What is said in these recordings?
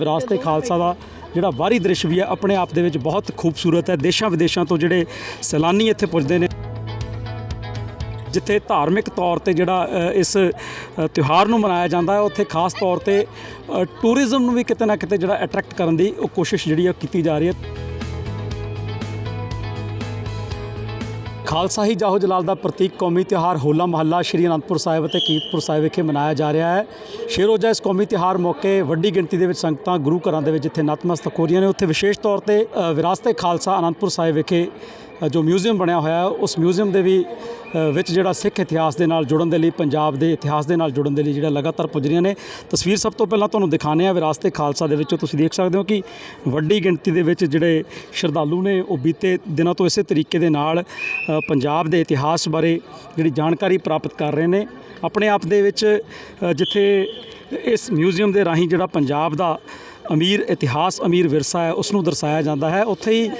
ਵਿਰਾਸਤ ਏ ਖਾਲਸਾ ਦਾ ਜਿਹੜਾ ਬਾਹਰੀ ਦ੍ਰਿਸ਼ ਵੀ ਹੈ, ਆਪਣੇ ਆਪ ਦੇ ਵਿੱਚ ਬਹੁਤ ਖੂਬਸੂਰਤ ਹੈ। ਦੇਸ਼ਾਂ ਵਿਦੇਸ਼ਾਂ ਤੋਂ ਜਿਹੜੇ ਸੈਲਾਨੀ ਇੱਥੇ ਪੁੱਜਦੇ ਨੇ। ਜਿੱਥੇ ਧਾਰਮਿਕ ਤੌਰ ਤੇ ਜਿਹੜਾ ਇਸ ਤਿਉਹਾਰ ਨੂੰ ਮਨਾਇਆ ਜਾਂਦਾ ਹੈ, ਉੱਥੇ ਖਾਸ ਤੌਰ ਤੇ ਟੂਰਿਜ਼ਮ ਨੂੰ ਵੀ ਕਿਤੇ ਨਾ ਕਿਤੇ ਜਿਹੜਾ ਅਟਰੈਕਟ ਕਰਨ ਦੀ ਉਹ ਕੋਸ਼ਿਸ਼ ਜਿਹੜੀ ਹੈ ਕੀਤੀ ਜਾ ਰਹੀ ਹੈ। ਖਾਲਸਾ ਹੀ ਜਾਹੋ ਜਲਾਲ ਦਾ ਪ੍ਰਤੀਕ ਕੌਮੀ ਤਿਉਹਾਰ ਹੋਲਾ ਮਹੱਲਾ ਸ਼੍ਰੀ ਅਨੰਦਪੁਰ ਸਾਹਿਬ ਅਤੇ ਕੀਰਤਪੁਰ ਸਾਹਿਬ ਵਿਖੇ ਮਨਾਇਆ ਜਾ ਰਿਹਾ ਹੈ। ਸ਼ੇਰੋਜਾ ਇਸ ਕੌਮੀ ਤਿਉਹਾਰ ਮੌਕੇ ਵੱਡੀ ਗਿਣਤੀ ਦੇ ਵਿੱਚ ਸੰਗਤਾਂ, ਗੁਰੂ ਘਰਾਂ ਦੇ ਵਿੱਚ ਜਿੱਥੇ ਨਤਮਸਤਕ ਹੋ ਰਹੀਆਂ ਨੇ। ਉੱਥੇ ਵਿਸ਼ੇਸ਼ ਤੌਰ ਤੇ ਵਿਰਾਸਤ ਖਾਲਸਾ ਅਨੰਦਪੁਰ ਸਾਹਿਬ ਵਿਖੇ ਜੋ ਮਿਊਜ਼ੀਅਮ ਬਣਿਆ ਹੋਇਆ ਉਸ ਮਿਊਜ਼ੀਅਮ ਦੇ ਵੀ ਵਿੱਚ ਜਿਹੜਾ ਸਿੱਖ ਇਤਿਹਾਸ ਦੇ ਨਾਲ ਜੁੜਨ ਦੇ ਲਈ, ਪੰਜਾਬ ਦੇ ਇਤਿਹਾਸ ਦੇ ਨਾਲ ਜੁੜਨ ਦੇ ਲਈ ਜਿਹੜਾ ਲਗਾਤਾਰ ਪੁੱਜ ਰਹੀਆਂ ਨੇ, ਤਸਵੀਰ ਸਭ ਤੋਂ ਪਹਿਲਾਂ ਤੁਹਾਨੂੰ ਦਿਖਾਣੇ ਆ ਵਿਰਾਸਤ ਖਾਲਸਾ ਦੇ ਵਿੱਚੋਂ, ਤੁਸੀਂ ਦੇਖ ਸਕਦੇ ਹੋ ਕਿ ਵੱਡੀ ਗਿਣਤੀ ਦੇ ਵਿੱਚ ਜਿਹੜੇ ਸ਼ਰਧਾਲੂ ਨੇ, ਉਹ ਬੀਤੇ ਦਿਨਾਂ ਤੋਂ ਇਸੇ ਤਰੀਕੇ ਦੇ ਨਾਲ ਪੰਜਾਬ ਦੇ ਇਤਿਹਾਸ ਬਾਰੇ ਜਿਹੜੀ ਜਾਣਕਾਰੀ ਪ੍ਰਾਪਤ ਕਰ ਰਹੇ ਨੇ। ਆਪਣੇ ਆਪ ਦੇ ਵਿੱਚ ਜਿੱਥੇ ਇਸ ਮਿਊਜ਼ੀਅਮ ਦੇ ਰਾਹੀਂ ਜਿਹੜਾ ਪੰਜਾਬ ਦਾ ਅਮੀਰ ਇਤਿਹਾਸ ਅਮੀਰ ਵਿਰਸਾ ਹੈ ਉਸ ਨੂੰ ਦਰਸਾਇਆ ਜਾਂਦਾ ਹੈ। ਉੱਥੇ ਹੀ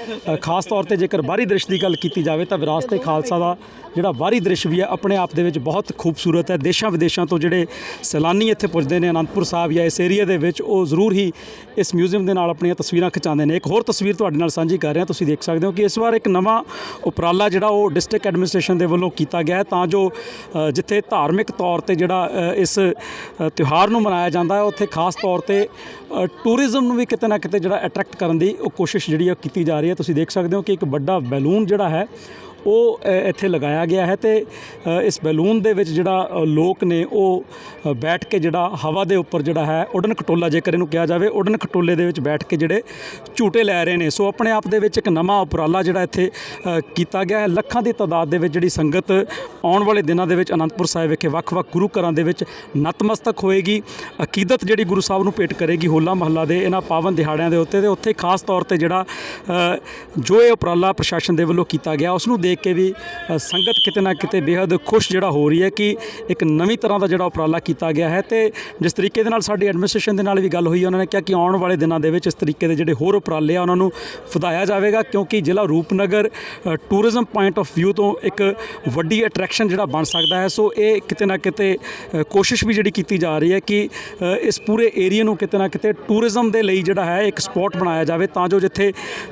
ਖਾਸ ਤੌਰ ਤੇ ਜੇਕਰ ਬਾਹਰੀ ਦ੍ਰਿਸ਼ ਦੀ ਗੱਲ ਕੀਤੀ ਜਾਵੇ ਤਾਂ ਵਿਰਾਸਤ ਏ ਖਾਲਸਾ ਦਾ ਜਿਹੜਾ ਬਾਹਰੀ ਦ੍ਰਿਸ਼ ਵੀ ਹੈ, ਆਪਣੇ ਆਪ ਦੇ ਵਿੱਚ ਬਹੁਤ ਖੂਬਸੂਰਤ ਹੈ। ਦੇਸ਼ਾਂ ਵਿਦੇਸ਼ਾਂ ਤੋਂ ਜਿਹੜੇ ਸੈਲਾਨੀ ਇੱਥੇ ਪੁੱਜਦੇ ਨੇ, ਅਨੰਦਪੁਰ ਸਾਹਿਬ ਜਾਂ ਇਸ ਏਰੀਆ ਦੇ ਵਿੱਚ, ਉਹ ਜ਼ਰੂਰ ਹੀ ਇਸ ਮਿਊਜ਼ੀਅਮ ਦੇ ਨਾਲ ਆਪਣੀਆਂ ਤਸਵੀਰਾਂ ਖਿਚਾਉਂਦੇ ਨੇ। ਇੱਕ ਹੋਰ ਤਸਵੀਰ ਤੁਹਾਡੇ ਨਾਲ ਸਾਂਝੀ ਕਰ ਰਿਹਾ, ਤੁਸੀਂ ਦੇਖ ਸਕਦੇ ਹੋ ਕਿ ਇਸ ਵਾਰ ਇੱਕ ਨਵਾਂ ਉਪਰਾਲਾ ਜਿਹੜਾ ਉਹ ਡਿਸਟ੍ਰਿਕਟ ਐਡਮਿਨਿਸਟ੍ਰੇਸ਼ਨ ਦੇ ਵੱਲੋਂ ਕੀਤਾ ਗਿਆ ਹੈ। ਤਾਂ ਜੋ ਜਿੱਥੇ ਧਾਰਮਿਕ ਤੌਰ ਤੇ ਜਿਹੜਾ ਇਸ ਤਿਉਹਾਰ ਨੂੰ ਮਨਾਇਆ ਜਾਂਦਾ ਹੈ, ਉੱਥੇ ਖਾਸ ਤੌਰ ਤੇ ਟੂਰ ਟੂਰਿਜ਼ਮ ਨੂੰ ਵੀ ਕਿਤੇ ਨਾ ਕਿਤੇ ਜਿਹੜਾ ਅਟਰੈਕਟ ਕਰਨ ਦੀ ਉਹ ਕੋਸ਼ਿਸ਼ ਜਿਹੜੀ ਹੈ ਕੀਤੀ ਜਾ ਰਹੀ ਹੈ। ਤੁਸੀਂ ਦੇਖ ਸਕਦੇ ਹੋ ਕਿ ਇੱਕ ਵੱਡਾ ਬੈਲੂਨ ਜਿਹੜਾ ਹੈ ਉਹ ਇੱਥੇ ਲਗਾਇਆ ਗਿਆ ਹੈ ਤੇ ਇਸ ਬੈਲੂਨ ਦੇ ਵਿੱਚ ਜਿਹੜਾ ਲੋਕ ਨੇ ਉਹ ਬੈਠ ਕੇ ਜਿਹੜਾ ਹਵਾ ਦੇ ਉੱਪਰ ਜਿਹੜਾ ਹੈ ਉਡਨ ਖਟੋਲਾ ਜੇਕਰ ਇਹਨੂੰ ਕਿਹਾ ਜਾਵੇ ਉਡਨ ਖਟੋਲੇ ਦੇ ਵਿੱਚ ਬੈਠ ਕੇ ਜਿਹੜੇ ਝੂਟੇ ਲੈ ਰਹੇ ਨੇ। ਸੋ ਆਪਣੇ ਆਪ ਦੇ ਵਿੱਚ ਇੱਕ ਨਵਾਂ ਉਪਰਾਲਾ ਜਿਹੜਾ ਇੱਥੇ ਕੀਤਾ ਗਿਆ ਹੈ। ਲੱਖਾਂ ਦੀ ਤਾਦਾਦ ਦੇ ਵਿੱਚ ਜਿਹੜੀ ਸੰਗਤ ਆਉਣ ਵਾਲੇ ਦਿਨਾਂ ਦੇ ਵਿੱਚ ਅਨੰਦਪੁਰ ਸਾਹਿਬ ਵਿਖੇ ਵੱਖ-ਵੱਖ ਗੁਰੂ ਘਰਾਂ ਦੇ ਵਿੱਚ ਨਤਮਸਤਕ ਹੋਏਗੀ। ਅਕੀਦਤ ਜਿਹੜੀ ਗੁਰੂ ਸਾਹਿਬ ਨੂੰ ਭੇਟ ਕਰੇਗੀ ਹੋਲਾ ਮਹੱਲਾ ਦੇ ਇਹਨਾਂ ਪਾਵਨ ਦਿਹਾੜਿਆਂ ਦੇ ਉੱਤੇ ਤੇ ਉੱਥੇ ਖਾਸ ਤੌਰ ਤੇ ਜਿਹੜਾ ਜੋ ਇਹ ਉਪਰਾਲਾ ਪ੍ਰਸ਼ਾਸਨ ਦੇ ਵੱਲੋਂ ਕੀਤਾ ਗਿਆ, ਉਸ ਨੂੰ ਦੇਖ ਕੇ ਵੀ ਸੰਗਤ ਕਿਤੇ ਨਾ ਕਿਤੇ ਬੇहद ਖੁਸ਼ ਜਿਹੜਾ ਹੋ ਰਹੀ ਹੈ ਕਿ ਇੱਕ ਨਵੀਂ ਤਰ੍ਹਾਂ ਦਾ ਜਿਹੜਾ ਉਪਰਾਲਾ ਕੀਤਾ ਗਿਆ ਹੈ ਤੇ ਜਿਸ ਤਰੀਕੇ ਦੇ ਨਾਲ ਸਾਡੀ ਐਡਮਿਨਿਸਟ੍ਰੇਸ਼ਨ ਦੇ ਨਾਲ ਵੀ ਗੱਲ ਹੋਈ ਉਹਨਾਂ ਨੇ ਕਿਹਾ ਕਿ ਆਉਣ ਵਾਲੇ ਦਿਨਾਂ ਦੇ ਵਿੱਚ ਇਸ ਤਰੀਕੇ ਦੇ ਜਿਹੜੇ ਹੋਰ ਉਪਰਾਲੇ ਆ, ਉਹਨਾਂ ਨੂੰ ਵਧਾਇਆ ਜਾਵੇਗਾ ਕਿਉਂਕਿ ਜ਼ਿਲ੍ਹਾ Rupnagar tourism point of view ਤੋਂ ਇੱਕ ਵੱਡੀ ਅਟਰੈਕਸ਼ਨ ਜਿਹੜਾ ਬਣ ਸਕਦਾ ਹੈ। ਸੋ ਇਹ ਕਿਤੇ ਨਾ ਕਿਤੇ ਕੋਸ਼ਿਸ਼ ਵੀ ਜਿਹੜੀ ਕੀਤੀ ਜਾ ਰਹੀ ਹੈ ਕਿ ਇਸ ਪੂਰੇ ਏਰੀਆ ਨੂੰ ਕਿਤੇ ਨਾ ਕਿਤੇ ਟੂਰਿਜ਼ਮ ਦੇ ਲਈ ਜਿਹੜਾ ਹੈ ਇੱਕ ਸਪੌਟ ਬਣਾਇਆ ਜਾਵੇ ਤਾਂ ਜੋ ਜਿੱਥੇ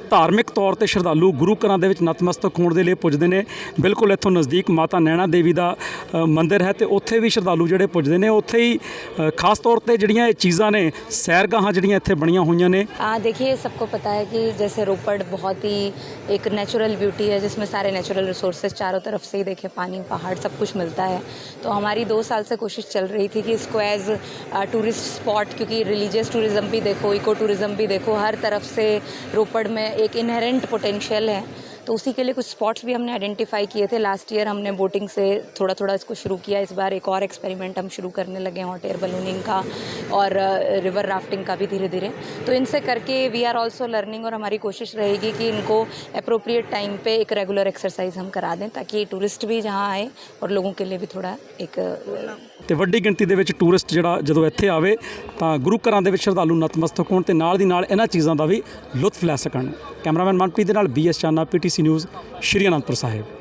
ਧਾਰਮਿਕ ਤੌਰ ਤੇ ਸ਼ਰਧਾਲੂ ਗੁਰੂ ਘਰਾਂ ਦੇ ਵਿੱਚ ਨਤਮਸਤਕ ਹੋਣ ਦੇ ਲਈ ਪੁੱਜਦੇ ਨੇ ਬਿਲਕੁਲ ਇੱਥੋਂ ਨਜ਼ਦੀਕ ਮਾਤਾ ਨੈਣਾ ਦੇਵੀ ਦਾ ਅ, ਮੰਦਿਰ ਹੈ ਤੇ ਉੱਥੇ ਵੀ ਸ਼ਰਧਾਲੂ ਜਿਹੜੇ ਪੁੱਜਦੇ ਨੇ ਉੱਥੇ ਹੀ ਅ, ਖਾਸ ਤੌਰ ਤੇ ਜਿਹੜੀਆਂ ਇਹ ਚੀਜ਼ਾਂ ਨੇ ਸੈਰਗਾਹਾਂ ਜਿਹੜੀਆਂ ਇੱਥੇ ਬਣੀਆਂ ਹੋਈਆਂ ਨੇ हाँ देखिए सबको पता है कि जैसे रोपड़ बहुत ही एक नेचुरल ब्यूटी है जिसमें सारे नेचुरल रिसोर्सेज चारों तरफ से ही देखे पानी पहाड़ सब कुछ मिलता है तो हमारी दो साल से कोशिश चल रही थी कि इसको एज टूरिस्ट स्पॉट क्योंकि रिलीजियस टूरिज़्म भी देखो इको टूरिज़्म भी देखो हर तरफ से रोपड़ में एक इनहेरेंट पोटेंशियल है तो उसी के लिए कुछ स्पॉट्स भी हमने आइडेंटिफाई किए थे लास्ट ईयर हमने बोटिंग से थोड़ा थोड़ा इसको शुरू किया इस बार एक और एक्सपेरिमेंट हम शुरू करने लगे हैं हॉट एयर बलूनिंग का और रिवर राफ्टिंग का भी धीरे धीरे तो इनसे करके वी आर ऑल्सो लर्निंग और हमारी कोशिश रहेगी कि इनको अप्रोप्रिएट टाइम पे एक रेगुलर एक्सरसाइज हम करा दें ताकि टूरिस्ट भी जहाँ आए और लोगों के लिए भी थोड़ा एक अ, ਤੇ ਵੱਡੀ ਗਿਣਤੀ ਦੇ ਵਿੱਚ ਟੂਰਿਸਟ ਜਿਹੜਾ ਜਦੋਂ ਇੱਥੇ ਆਵੇ ਤਾਂ ਗੁਰੂ ਘਰਾਂ ਦੇ ਵਿੱਚ ਸ਼ਰਧਾਲੂ ਨਤਮਸਤਕ ਹੋਣ ਤੇ ਨਾਲ ਦੀ ਨਾਲ ਇਹਨਾਂ ਚੀਜ਼ਾਂ ਦਾ ਵੀ ਲੁਤਫ ਲੈ ਸਕਣ ਕੈਮਰਾਮੈਨ ਮਨਪ੍ਰੀਤ ਦੇ ਨਾਲ ਬੀਐਸ ਚਾਨਾ PTC news Shri Anandpur Sahib.